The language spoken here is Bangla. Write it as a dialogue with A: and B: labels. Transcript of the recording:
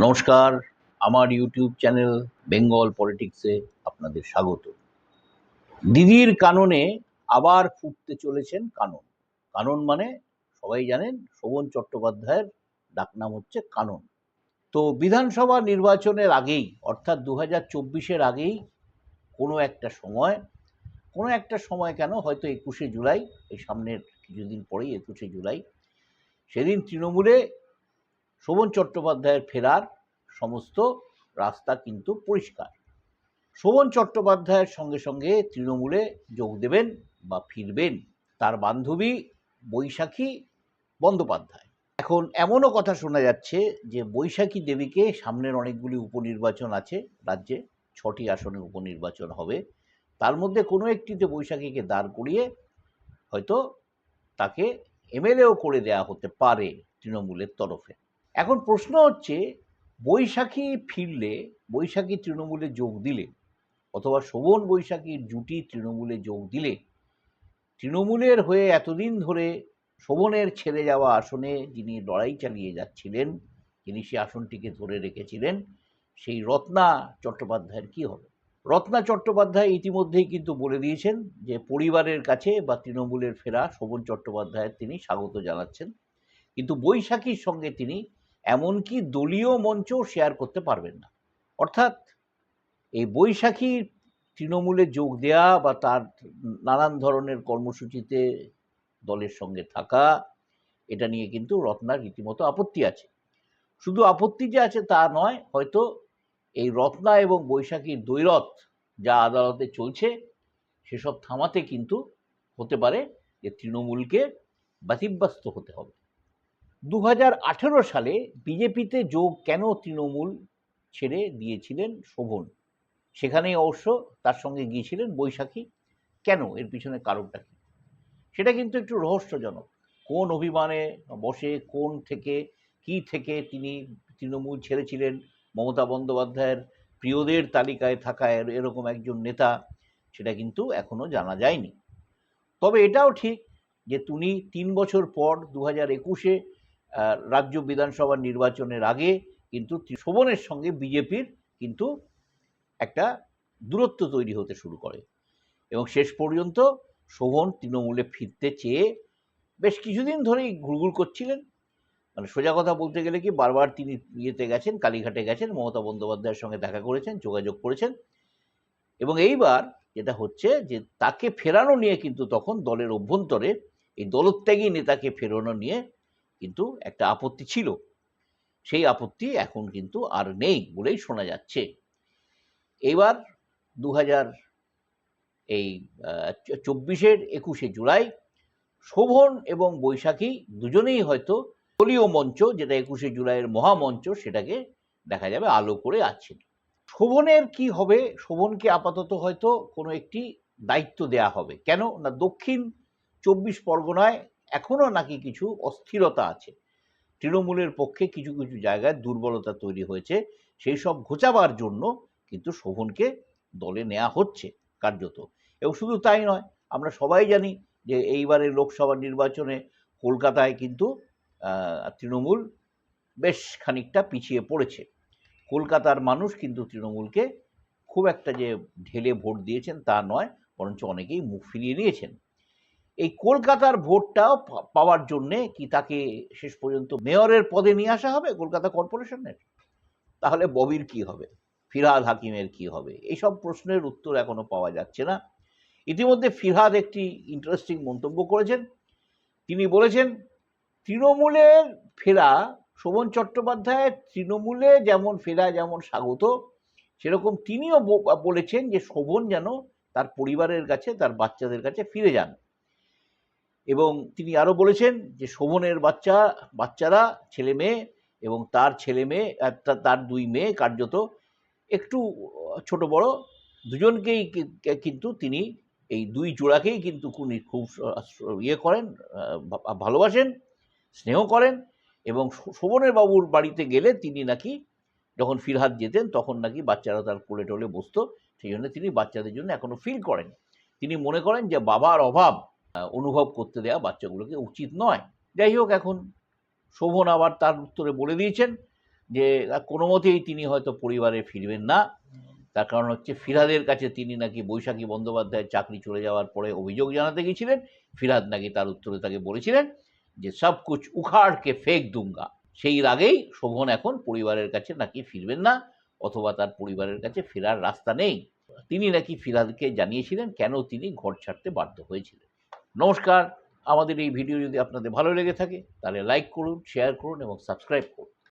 A: নমস্কার। আমার ইউটিউব চ্যানেল বেঙ্গল পলিটিক্সে আপনাদের স্বাগত। দিদির কাননে আবার ফুটতে চলেছেন কানন। কানন মানে সবাই জানেন, শোভন চট্টোপাধ্যায়ের ডাকনাম হচ্ছে কানন। তো বিধানসভা নির্বাচনের আগেই, অর্থাৎ দু হাজার চব্বিশের আগেই কোনো একটা সময়, কোনো একটা সময় কেন হয়তো একুশে জুলাই, এই সামনের কিছুদিন পরেই একুশে জুলাই, সেদিন তৃণমূলে শোভন চট্টোপাধ্যায়ের ফেরার সমস্ত রাস্তা কিন্তু পরিষ্কার। শোভন চট্টোপাধ্যায়ের সঙ্গে সঙ্গে তৃণমূলে যোগ দেবেন বা ফিরবেন তার বান্ধবী বৈশাখী বন্দ্যোপাধ্যায়। এখন এমনও কথা শোনা যাচ্ছে যে বৈশাখী দেবীকে সামনের অনেকগুলি উপনির্বাচন আছে, রাজ্যে ছটি আসনে উপনির্বাচন হবে। তার মধ্যে কোনো একটিতে বৈশাখীকে দাঁড় করিয়ে হয়তো তাকে এমএলএও করে দেয়া হতে পারে তৃণমূলের তরফে। এখন প্রশ্ন হচ্ছে, বৈশাখী ফিরলে, বৈশাখী তৃণমূলে যোগ দিলে, অথবা শোভন বৈশাখীর জুটি তৃণমূলে যোগ দিলে, তৃণমূলের হয়ে এতদিন ধরে শোভনের ছেড়ে যাওয়া আসনে যিনি লড়াই চালিয়ে যাচ্ছিলেন, যিনি সে আসনটিকে ধরে রেখেছিলেন, সেই রত্না চট্টোপাধ্যায়ের কি হবে? রত্না চট্টোপাধ্যায় ইতিমধ্যেই কিন্তু বলে দিয়েছেন যে, পরিবারের কাছে বা তৃণমূলের ফেরা শোভন চট্টোপাধ্যায়ের তিনি স্বাগত জানাচ্ছেন। কিন্তু বৈশাখীর সঙ্গে তিনি এমনকি দলীয় মঞ্চও শেয়ার করতে পারবেন না। অর্থাৎ এই বৈশাখী তৃণমূলে যোগ দেয়া বা তার নানান ধরনের কর্মসূচিতে দলের সঙ্গে থাকা, এটা নিয়ে কিন্তু রত্নার রীতিমতো আপত্তি আছে। শুধু আপত্তি যে আছে তা নয়, হয়তো এই রত্না এবং বৈশাখীর দ্বৈরথ যা আদালতে চলছে, সেসব থামাতে কিন্তু হতে পারে যে তৃণমূলকে ব্যতিব্যস্ত হতে হবে। দু হাজার আঠেরো সালে বিজেপিতে যোগ কেন তৃণমূল ছেড়ে দিয়েছিলেন শোভন? সেখানেই অবশ্য তার সঙ্গে গিয়েছিলেন বৈশাখী। কেন? এর পিছনে কারণটা কি? সেটা কিন্তু একটু রহস্যজনক। কোন অভিমানে বসে, কোন থেকে, কি থেকে তিনি তৃণমূল ছেড়েছিলেন? মমতা বন্দ্যোপাধ্যায়ের প্রিয়দের তালিকায় থাকা এর- এরকম একজন নেতা, সেটা কিন্তু এখনও জানা যায়নি। তবে এটাও ঠিক যে, তিনি তিন বছর পর দু হাজার একুশে রাজ্য বিধানসভা নির্বাচনের আগে কিন্তু শোভনের সঙ্গে বিজেপির কিন্তু একটা দূরত্ব তৈরি হতে শুরু করে। এবং শেষ পর্যন্ত শোভন তৃণমূলে ফিরতে চেয়ে বেশ কিছুদিন ধরেই ঘুরঘুর করছিলেন। মানে সোজা কথা বলতে গেলে কি বারবার তিনি ইয়েতে গেছেন, কালীঘাটে গেছেন, মমতা বন্দ্যোপাধ্যায়ের সঙ্গে দেখা করেছেন, যোগাযোগ করেছেন। এবং এইবার যেটা হচ্ছে যে তাকে ফেরানো নিয়ে কিন্তু তখন দলের অভ্যন্তরে এই দলত্যাগী নেতাকে ফেরানো নিয়ে কিন্তু একটা আপত্তি ছিল। সেই আপত্তি এখন কিন্তু আর নেই বলেই শোনা যাচ্ছে। এবার দু হাজার এই চব্বিশের একুশে জুলাই শোভন এবং বৈশাখী দুজনেই হয়তো দলীয় মঞ্চ, যেটা একুশে জুলাইয়ের মহামঞ্চ, সেটাকে দেখা যাবে আলো করে আছেন শোভনের কি হবে? শোভনকে আপাতত হয়তো কোনো একটি দায়িত্ব দেয়া হবে। কেন? না দক্ষিণ চব্বিশ পরগনায় এখনও নাকি কিছু অস্থিরতা আছে। তৃণমূলের পক্ষে কিছু কিছু জায়গায় দুর্বলতা তৈরি হয়েছে। সেই সব ঘোচাবার জন্য কিন্তু শোভনকে দলে নেওয়া হচ্ছে কার্যত। এবং শুধু তাই নয়, আমরা সবাই জানি যে এইবারের লোকসভা নির্বাচনে কলকাতায় কিন্তু তৃণমূল বেশ খানিকটা পিছিয়ে পড়েছে। কলকাতার মানুষ কিন্তু তৃণমূলকে খুব একটা যে ঢেলে ভোট দিয়েছেন তা নয়, বরঞ্চ অনেকেই মুখ ফিরিয়ে নিয়েছেন। এই কলকাতার ভোটটাও পাওয়ার জন্যে কি তাকে শেষ পর্যন্ত মেয়রের পদে নিয়ে আসা হবে কলকাতা কর্পোরেশনের? তাহলে ববির কি হবে? ফিরহাদ হাকিমের কি হবে? এইসব প্রশ্নের উত্তর এখনও পাওয়া যাচ্ছে না। ইতিমধ্যে ফিরহাদ একটি ইন্টারেস্টিং মন্তব্য করেছেন। তিনি বলেছেন, তৃণমূলের ফেরা শোভন চট্টোপাধ্যায়ের তৃণমূলে যেমন ফেরা যেমন স্বাগত, সেরকম তিনিও বলেছেন যে শোভন যেন তার পরিবারের কাছে, তার বাচ্চাদের কাছে ফিরে যান। এবং তিনি আরও বলেছেন যে শোভনের বাচ্চা, বাচ্চারা, ছেলে মেয়ে এবং তার ছেলে মেয়ে তার দুই মেয়ে কার্যত একটু ছোট বড়, দুজনকেই কিন্তু তিনি এই দুই জোড়াকেই কিন্তু উনি খুব ইয়ে করেন ভালোবাসেন, স্নেহ করেন এবং শোভনের বাবুর বাড়িতে গেলে তিনি নাকি যখন ফিরহাদ যেতেন তখন নাকি বাচ্চারা তার কোলে টোলে বসতো, সেই জন্য তিনি বাচ্চাদের জন্য এখনও ফিল করেন। তিনি মনে করেন যে বাবার অভাব অনুভব করতে দেওয়া বাচ্চাগুলোকে উচিত নয়। যাই হোক, এখন শোভন আবার তার উত্তরে বলে দিয়েছেন যে কোনো মতেই তিনি হয়তো পরিবারে ফিরবেন না। তার কারণ হচ্ছে ফিরাদের কাছে তিনি নাকি বৈশাখী বন্দ্যোপাধ্যায়ের চাকরি চলে যাওয়ার পরে অভিযোগ জানাতে গিয়েছিলেন ফিরাদ নাকি তার উত্তরে তাকে বলেছিলেন যে, সব কুছ উখাড়কে ফেক দুঙ্গা। সেই রাগেই শোভন এখন পরিবারের কাছে নাকি ফিরবেন না, অথবা তার পরিবারের কাছে ফেরার রাস্তা নেই। তিনি নাকি ফিরাদকে জানিয়েছিলেন কেন তিনি ঘর ছাড়তে বাধ্য হয়েছিলেন। নমস্কার। আমাদের এই ভিডিও যদি আপনাদের ভালো লেগে থাকে, তাহলে লাইক করুন শেয়ার করুন এবং সাবস্ক্রাইব করুন।